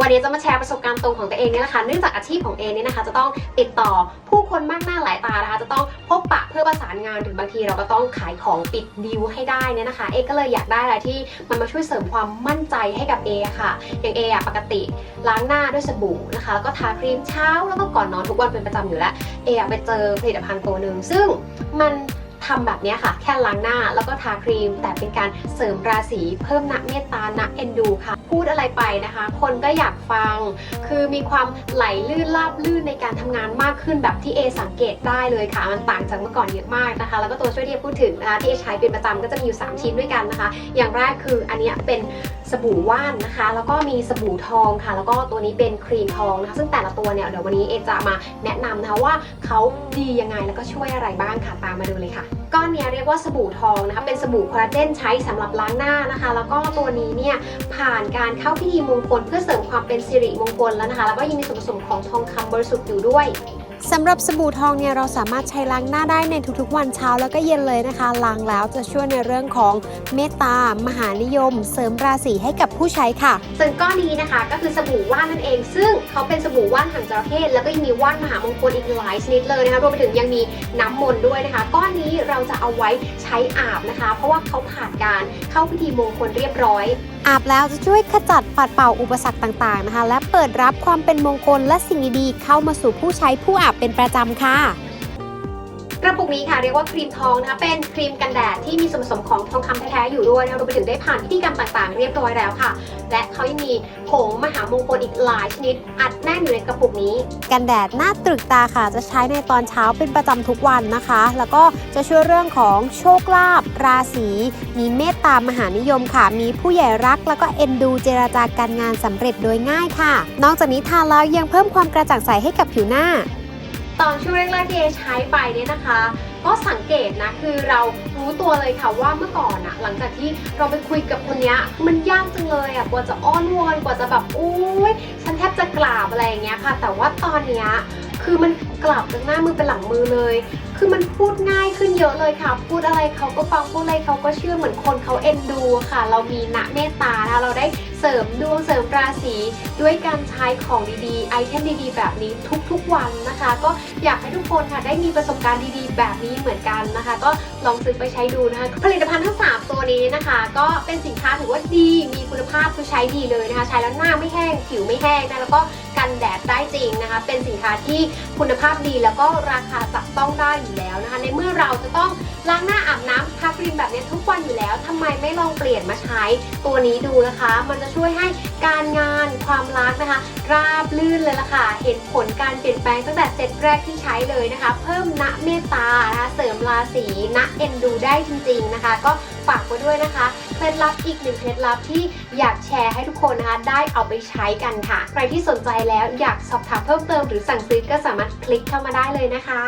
วันนี้จะมาแชร์ประสบการณ์ตรงของตัวเองเนี่แหละคะเนื่องจากอาชีพของเอเนี่ยนะคะ จะต้องติดต่อผู้คนมากหน้าหลายตานะคะ จะต้องพบปะเพื่อประสานงานถึงบางทีเราก็ต้องขายของปิดดีลให้ได้เนี่ยนะคะ เอก็เลยอยากได้อะไรที่มันมาช่วยเสริมความมั่นใจให้กับเอค่ะ อย่างเออะปกติล้างหน้าด้วยสบู่นะคะแล้วก็ทาครีมเช้าแล้วก็ก่อนนอนทุกวันเป็นประจำอยู่แล้ว เออะไปเจอผลิตภัณฑ์ตัวหนึ่งซึ่งมัน ทำแบบนี้ค่ะ แค่ล้างหน้าแล้วก็ทาครีม แต่เป็นการเสริมราศีเพิ่มนักเมตตานักเอ็นดูค่ะ พูดอะไรไปนะคะ คนก็อยากฟัง คือมีความไหลลื่นราบลื่นในการทำงานมากขึ้นแบบที่เอสังเกตได้เลยค่ะ มันต่างจากเมื่อก่อนเยอะมากนะคะ แล้วก็ตัวช่วยที่พูดถึงนะคะที่เอใช้เป็นประจำก็จะมีอยู่ 3 ชิ้นด้วยกันนะคะ อย่างแรกคืออันนี้เป็น บู่ว่านนะคะ แล้วก็มีสบู่ทองค่ะ แล้วก็ตัวนี้เป็นครีมทองนะคะ ซึ่งแต่ละตัวเนี่ยเดี๋ยววันนี้เอจะมาแนะนำนะคะว่าเขาดียังไงแล้วก็ช่วยอะไรบ้างค่ะ ตามมาดูเลยค่ะ ก้อนนี้เรียกว่าสบู่ทองนะคะ เป็นสบู่คอลลาเจนใช้สำหรับล้างหน้านะคะ แล้วก็ตัวนี้เนี่ยผ่านการเข้าพิธีมงคลเพื่อเสริมความเป็นสิริมงคลแล้วนะคะ แล้วก็ยังมีส่วนผสมของทองคำบริสุทธิ์อยู่ด้วย สำหรับสบู่ทองเนี่ยเราสามารถใช้ล้างหน้าได้ในทุกๆ วันเช้าแล้วก็เย็นเลยนะคะล้างแล้วจะช่วยในเรื่องของเมตตามหานิยม เสริมราศีให้กับผู้ใช้ค่ะ ส่วนก้อนนี้นะคะก็คือสบู่ว่านนั่นเอง ซึ่งเขาเป็นสบู่ว่านหางจระเข้แล้วก็ยังมีว่านมหามงคลอีกหลายชนิดเลยนะคะรวมไปถึงยังมีน้ำมนต์ด้วยนะคะ ก้อนนี้เราจะเอาไว้ใช้อาบนะคะ เพราะว่าเขาผ่านการเข้าพิธีมงคลเรียบร้อย อาบแล้วจะช่วยขจัดปัดเป่าอุปสรรคต่างๆนะคะ และเปิดรับความเป็นมงคลและสิ่งดีๆเข้ามาสู่ผู้ใช้ผู้อาบเป็นประจำค่ะ กระปุกนี้ค่ะเรียกว่าครีมทองนะคะเป็นครีมกันแดดที่มีส่วนผสมของทองคำแท้ๆอยู่ด้วยนะรวมไปถึงได้ผ่านพิธีกรรมต่างๆ เรียบร้อยแล้วค่ะ และเขายังมีผงมหามงคลอีกหลายชนิด อัดแน่นอยู่ในกระปุกนี้ กันแดดหน้าตรึกตาค่ะจะใช้ในตอนเช้าเป็นประจำทุกวันนะคะ แล้วก็จะช่วยเรื่องของโชคลาภราศีมีเมตตามหานิยมค่ะ มีผู้ใหญ่รัก แล้วก็เอ็นดูเจราจาการงานสำเร็จโดยง่ายค่ะ นอกจากนี้ทาแล้วยังเพิ่มความกระจ่างใสให้กับผิวหน้า ตอนช่วงแรกๆที่เอใช้ไปเนี่ยนะคะ ก็สังเกตนะคือเรารู้ตัวเลยค่ะว่าเมื่อก่อนอะหลังจากที่เราไปคุยกับคนนี้มันยากจังเลยอะกว่าจะอ้อนวอนกว่าจะแบบอุ้ยฉันแทบจะกราบอะไรอย่างเงี้ยค่ะ แต่ว่าตอนเนี้ย คือมันกลับจากหน้ามือเป็นหลังมือเลย คือมันพูดง่ายขึ้นเยอะเลยค่ะ พูดอะไรเขาก็ฟังพูดอะไรเขาก็เชื่อเหมือนคนเขาเอ็นดูค่ะ เรามีณเมตตานะเราได้เสริมดวงเสริมราศีด้วยการใช้ของดีๆ ไอเทมดีๆ แบบนี้ทุกๆวันนะคะ ก็อยากให้ทุกคนค่ะได้มีประสบการณ์ดีๆ แบบนี้เหมือนกันนะคะ ก็ลองซื้อไปใช้ดูนะคะ ผลิตภัณฑ์ทั้ง 3 ตัวนี้นะคะ ก็เป็นสินค้าถือว่าดีมีคุณภาพคือใช้ดีเลยนะคะ ใช้แล้วหน้าไม่แห้งผิวไม่แห้งนะแล้วก็ กันแดดได้จริงนะคะ เป็นสินค้าที่คุณภาพดีแล้วก็ราคาจับต้องได้อยู่แล้วนะคะ ในเมื่อเราจะต้อง ล้างหน้าอาบน้ำทาครีมแบบนี้ทุกวันอยู่แล้วทำไมไม่ลองเปลี่ยนมาใช้ตัวนี้ดูนะคะ มันจะช่วยให้การงานความรักนะคะ ราบลื่นเลยล่ะค่ะ เห็นผลการเปลี่ยนแปลงตั้งแต่เซตแรกที่ใช้เลยนะคะ เพิ่มณเมตตานะคะเสริมราศีณเอ็นดูได้จริง ๆนะคะ ก็ฝากไว้ด้วยนะคะเคล็ดลับอีกหนึ่งเคล็ดลับที่อยากแชร์ให้ทุกคนนะคะได้เอาไปใช้กันค่ะ ใครที่สนใจแล้วอยากสอบถามเพิ่มเติมหรือสั่งซื้อก็สามารถคลิกเข้ามาได้เลยนะคะ